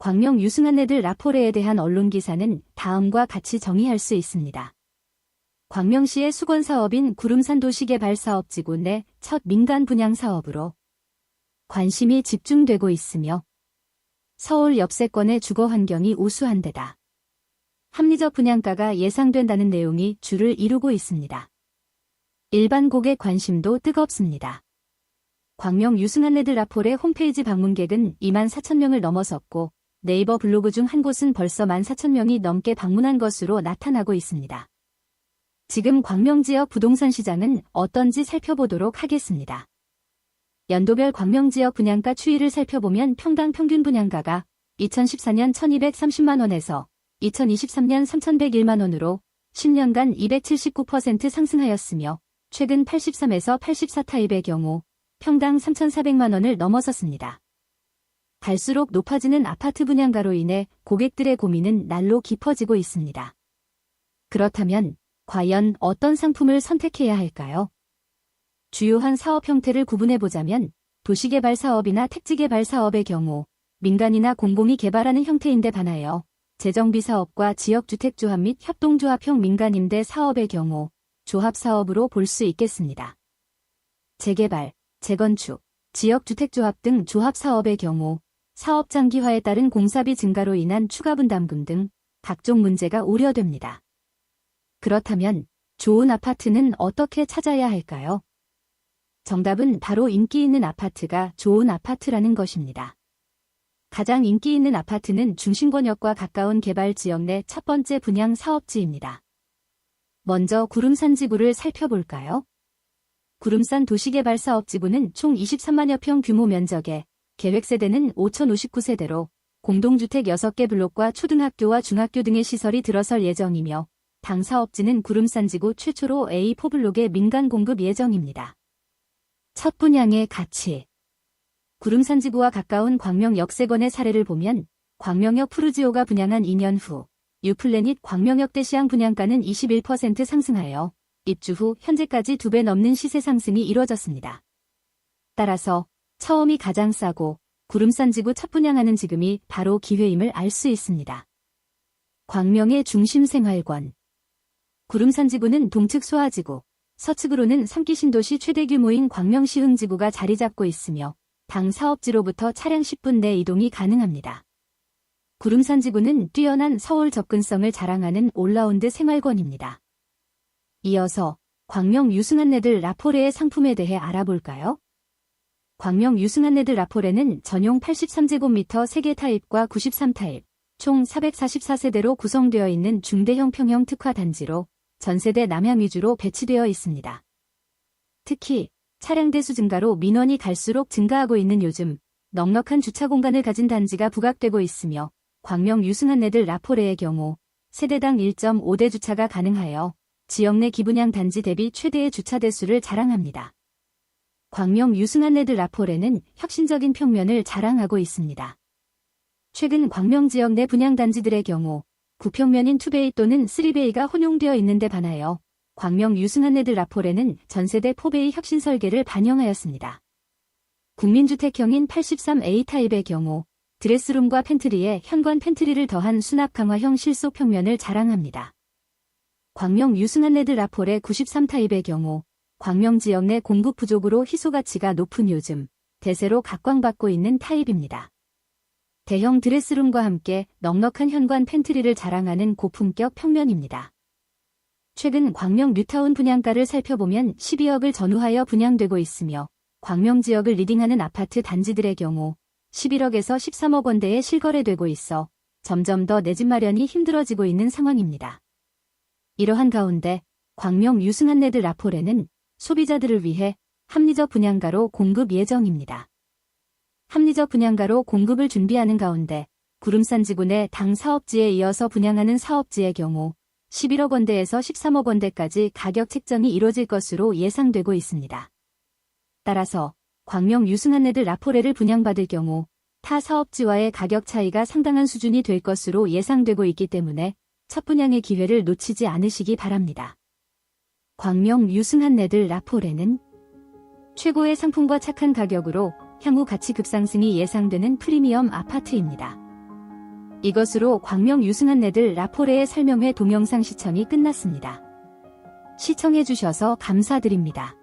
광명 유승한네들 라포레에 대한 언론 기사는 다음과 같이 정의할 수 있습니다. 광명시의 수건 사업인 구름산 도시개발 사업지구 내 첫 민간 분양 사업으로 관심이 집중되고 있으며 서울 옆세권의 주거 환경이 우수한 데다 합리적 분양가가 예상된다는 내용이 주를 이루고 있습니다. 일반 고객 관심도 뜨겁습니다. 광명 유승한네들 라폴의 홈페이지 방문객은 2만 4천 명을 넘어섰고 네이버 블로그 중 한 곳은 벌써 1만 4천 명이 넘게 방문한 것으로 나타나고 있습니다. 지금 광명 지역 부동산 시장은 어떤지 살펴보도록 하겠습니다. 연도별 광명 지역 분양가 추이를 살펴보면 평당 평균 분양가가 2014년 1230만원에서 2023년 3101만원으로 10년간 279% 상승하였으며 최근 83에서 84 타입의 경우 평당 3,400만원을 넘어섰습니다. 갈수록 높아지는 아파트 분양가로 인해 고객들의 고민은 날로 깊어지고 있습니다. 그렇다면 과연 어떤 상품을 선택해야 할까요? 주요한 사업 형태를 구분해 보자면 도시개발 사업이나 택지개발 사업의 경우 민간이나 공공이 개발하는 형태인데 반하여 재정비 사업과 지역주택조합 및 협동조합형 민간임대 사업의 경우 조합사업으로 볼 수 있겠습니다. 재개발, 재건축, 지역주택조합 등 조합사업의 경우 사업 장기화에 따른 공사비 증가로 인한 추가 분담금 등 각종 문제가 우려됩니다. 그렇다면 좋은 아파트는 어떻게 찾아야 할까요? 정답은 바로 인기 있는 아파트가 좋은 아파트라는 것입니다. 가장 인기 있는 아파트는 중심권역과 가까운 개발 지역 내 첫 번째 분양 사업지입니다. 먼저 구름산 지구를 살펴볼까요? 구름산 도시개발 사업지구는 총 23만여 평 규모 면적에 계획세대는 5,059세대로 공동주택 6개 블록과 초등학교와 중학교 등의 시설이 들어설 예정이며 당 사업지는 구름산지구 최초로 A4 블록의 민간 공급 예정입니다. 첫 분양의 가치 구름산지구와 가까운 광명 역세권의 사례를 보면 광명역 푸르지오가 분양한 2년 후 유플래닛 광명역 대시양 분양가는 21% 상승하여 입주 후 현재까지 두배 넘는 시세 상승이 이뤄졌습니다. 따라서 처음이 가장 싸고 구름산 지구 첫 분양하는 지금이 바로 기회임을 알 수 있습니다. 광명의 중심 생활권 구름산 지구는 동측 소화지구, 서측으로는 3기 신도시 최대 규모인 광명시 흥지구가 자리 잡고 있으며 당 사업지로부터 차량 10분 내 이동이 가능합니다. 구름산 지구는 뛰어난 서울 접근성을 자랑하는 올라운드 생활권입니다. 이어서 광명 유승한네들 라포레의 상품에 대해 알아볼까요? 광명 유승한네들 라포레는 전용 83제곱미터 3개 타입과 93타입, 총 444세대로 구성되어 있는 중대형 평형 특화 단지로 전세대 남향 위주로 배치되어 있습니다. 특히 차량 대수 증가로 민원이 갈수록 증가하고 있는 요즘 넉넉한 주차 공간을 가진 단지가 부각되고 있으며 광명 유승한네들 라포레의 경우 세대당 1.5대 주차가 가능하여 지역 내 기분양 단지 대비 최대의 주차 대수를 자랑합니다. 광명 유승한네들 라포레는 혁신적인 평면을 자랑하고 있습니다. 최근 광명 지역 내 분양단지들의 경우 구평면인 투베이 또는 쓰리베이가 혼용되어 있는데 반하여 광명 유승한네들 라포레는 전세대 포베이 혁신 설계를 반영하였습니다. 국민주택형인 83A 타입의 경우 드레스룸과 팬트리에 현관 팬트리를 더한 수납 강화형 실속 평면을 자랑합니다. 광명 유승한네들 라폴의 93타입의 경우 광명 지역 내 공급 부족으로 희소 가치가 높은 요즘 대세로 각광받고 있는 타입입니다. 대형 드레스룸과 함께 넉넉한 현관 팬트리를 자랑하는 고품격 평면입니다. 최근 광명 뉴타운 분양가를 살펴보면 12억을 전후하여 분양되고 있으며 광명 지역을 리딩하는 아파트 단지들의 경우 11억에서 13억 원대에 실거래되고 있어 점점 더 내 집 마련이 힘들어지고 있는 상황입니다. 이러한 가운데 광명 유승한네들 라폴에는 소비자들을 위해 합리적 분양가로 공급 예정입니다. 합리적 분양가로 공급을 준비하는 가운데 구름산 지구 내 당 사업지에 이어서 분양하는 사업지의 경우 11억 원대에서 13억 원대까지 가격 책정이 이뤄질 것으로 예상되고 있습니다. 따라서 광명 유승한네들 라포레를 분양받을 경우 타 사업지와의 가격 차이가 상당한 수준이 될 것으로 예상되고 있기 때문에 첫 분양의 기회를 놓치지 않으시기 바랍니다. 광명 유승한네들 라포레는 최고의 상품과 착한 가격으로 향후 가치 급상승이 예상되는 프리미엄 아파트입니다. 이것으로 광명 유승한 네들 라포레의 설명회 동영상 시청이 끝났습니다. 시청해주셔서 감사드립니다.